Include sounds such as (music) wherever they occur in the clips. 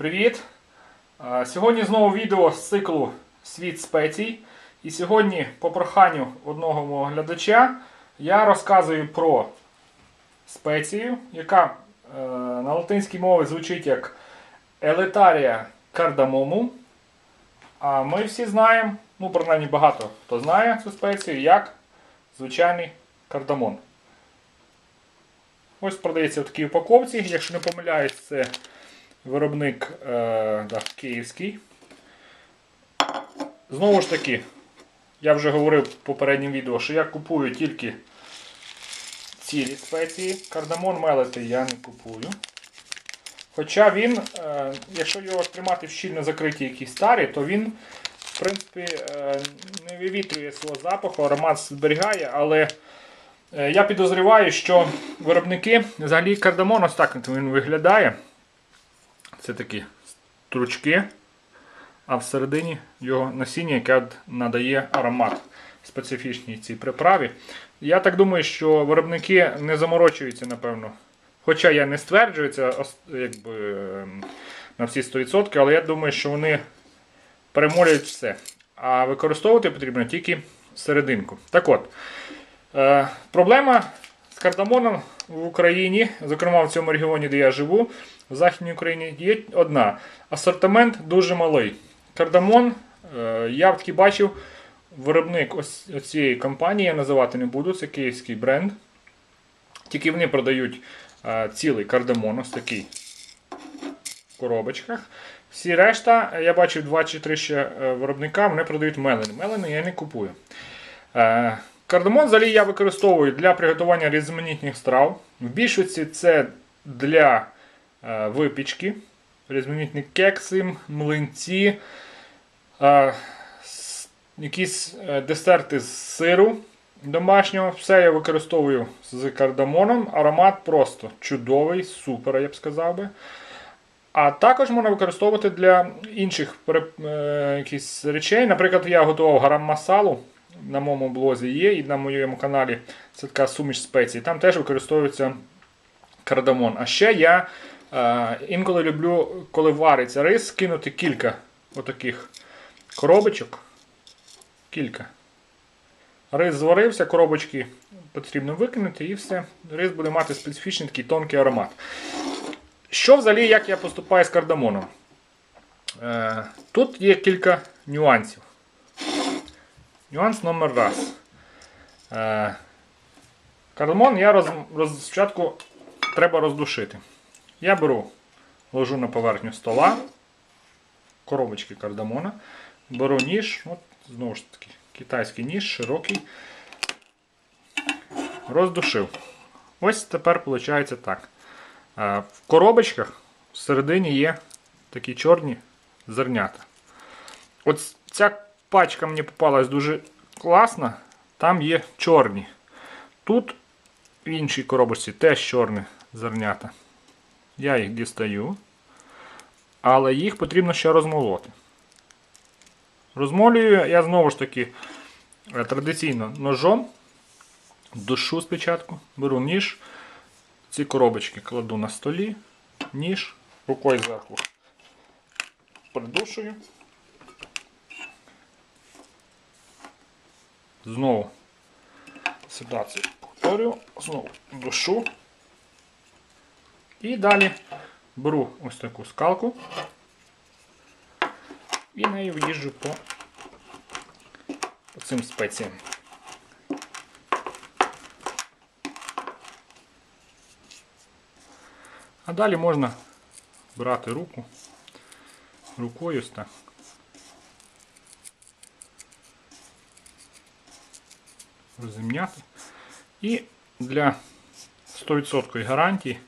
Привіт! Сьогодні знову відео з циклу Світ спецій. І сьогодні, по проханню одного мого глядача, я розказую про спецію, яка е, на латинській мові звучить як Елетарія кардамому. А ми всі знаємо, ну, принаймні багато хто знає цю спецію, як звичайний кардамон. Ось продається в такій упаковці. Якщо не помиляюсь, це виробник е, да, київський. Знову ж таки, я вже говорив в попередньому відео, що я купую тільки цілі спеції. Кардамон мелити я не купую. Хоча він, е, якщо його тримати в щільно закриті якісь старі, то він, в принципі, е, не вивітрює свого запаху, аромат зберігає, але е, я підозріваю, що виробники взагалі кардамон ось так він виглядає. Це такі стручки, а всередині його насіння, яке надає аромат специфічній цій приправі. Я так думаю, що виробники не заморочуються, напевно. Хоча я не стверджую це якби, ем, на всі 100%, але я думаю, що вони перемолюють все. А використовувати потрібно тільки серединку. Так от, е, проблема кардамоном в Україні, зокрема в цьому регіоні, де я живу, в Західній Україні, є одна. Асортимент дуже малий. Кардамон, е, я таки бачив, виробник ось цієї компанії, я називати не буду, це київський бренд. Тільки вони продають е, цілий кардамон, ось такий в коробочках. Всі решта, я бачив 2 чи 3 ще е, виробника, вони продають мелени. Мелени я не купую. Кардамон взагалі я використовую для приготування різноманітних страв. В більшості це для е, випічки, різноманітні кекси, млинці, е, якісь е, десерти з сиру домашнього. Все я використовую з кардамоном. Аромат просто чудовий, супер, я б сказав би. А також можна використовувати для інших е, якісь речей. Наприклад, я готував гарам масалу на моєму блозі є, і на моєму каналі це така суміш спецій. Там теж використовується кардамон. А ще я е, інколи люблю, коли вариться рис, кинути кілька отаких коробочок. Кілька. Рис зварився, коробочки потрібно викинути і все. Рис буде мати специфічний такий тонкий аромат. Що взагалі, як я поступаю з кардамоном? Е, тут є кілька нюансів. Нюанс номер раз. Е, кардамон я роз, роз, спочатку треба роздушити. Я беру, ложу на поверхню стола, коробочки кардамона, беру ніж, от, знову ж таки, китайський ніж, широкий. Роздушив. Ось тепер виходить так. Е, В коробочках всередині є такі чорні зернята. От ця пачка мені попалась дуже класна. Там є чорні. Тут в іншій коробочці теж чорні зернята. Я їх дістаю. Але їх потрібно ще розмолоти. Розмолюю я знову ж таки е, традиційно ножом. Душу спочатку, беру ніж. Ці коробочки кладу на столі, ніж, рукою зверху придушую. Знову ситуацію повторюю, знову душу. І далі беру ось таку скалку і нею в'їжджу по, по цим спеціям. А далі можна брати руку, рукою так. Розімняти. І для 100% гарантії,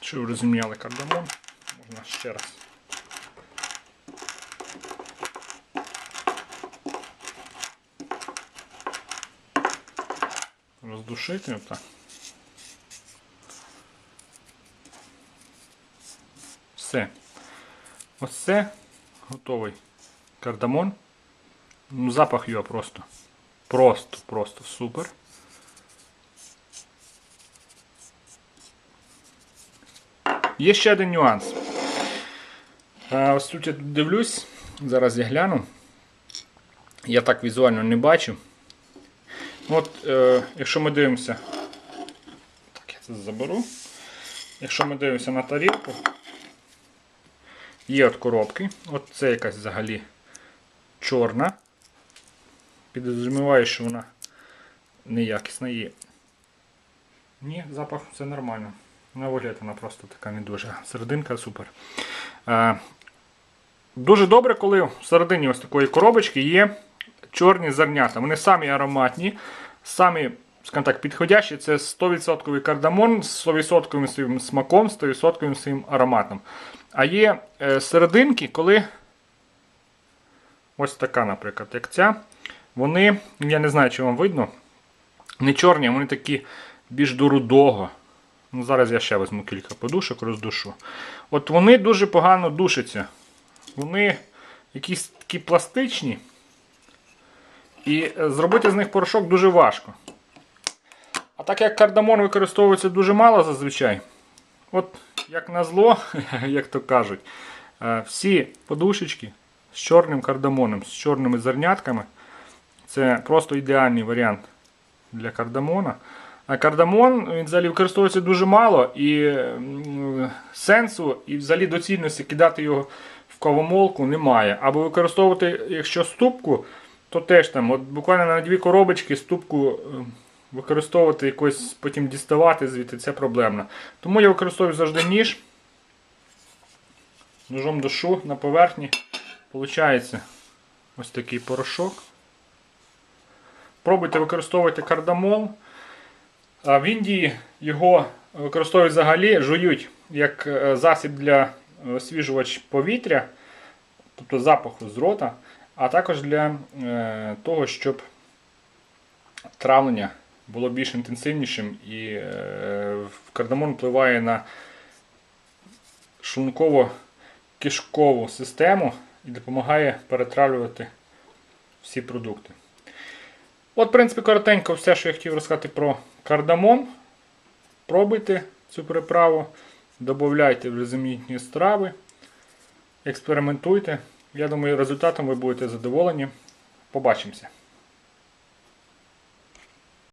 що ви розімняли кардамон, можна ще раз. Роздушити отак. Все. Оце готовий кардамон. Ну, запах його просто. Просто, просто супер. Є ще один нюанс. Ось тут я тут дивлюсь, зараз я гляну. Я так візуально не бачу. От, е, якщо ми дивимося. Так, я це заберу. Якщо ми дивимося на тарілку, є от коробки. От це якась взагалі чорна. Підозрюваю, що вона неякісна є. Ні, запах все нормально. На вигляд вона просто така не дуже. Серединка супер. Е, дуже добре, коли всередині ось такої коробочки є чорні зернята. Вони самі ароматні, самі, скажімо так, підходящі. Це 100% кардамон з 100% своїм смаком, 100% своїм ароматом. А є е, серединки, коли ось така, наприклад, як ця. Вони, я не знаю, чи вам видно, не чорні, вони такі більш до рудого. Ну, зараз я ще візьму кілька подушок, роздушу. От вони дуже погано душаться. Вони якісь такі пластичні. І е, зробити з них порошок дуже важко. А так як кардамон використовується дуже мало зазвичай, от як на зло, (laughs) як то кажуть, е, всі подушечки з чорним кардамоном, з чорними зернятками, це просто ідеальний варіант для кардамона. А кардамон він взагалі використовується дуже мало і сенсу і взагалі доцільності кидати його в кавомолку немає. Або використовувати, якщо ступку, то теж там, от буквально на дві коробочки ступку е, використовувати якось, потім діставати звідти, це проблемно. Тому я використовую завжди ніж. Ножом душу на поверхні. Получається ось такий порошок. Пробуйте використовувати кардамон. В Індії його використовують взагалі, жують як е, засіб для освіжувач повітря, тобто запаху з рота, а також для е, того, щоб травлення було більш інтенсивнішим і е, кардамон впливає на шлунково-кишкову систему і допомагає перетравлювати всі продукти. От, в принципі, коротенько все, що я хотів розказати про кардамон. Пробуйте цю приправу, додавайте в різноманітні страви, експериментуйте. Я думаю, результатом ви будете задоволені. Побачимося.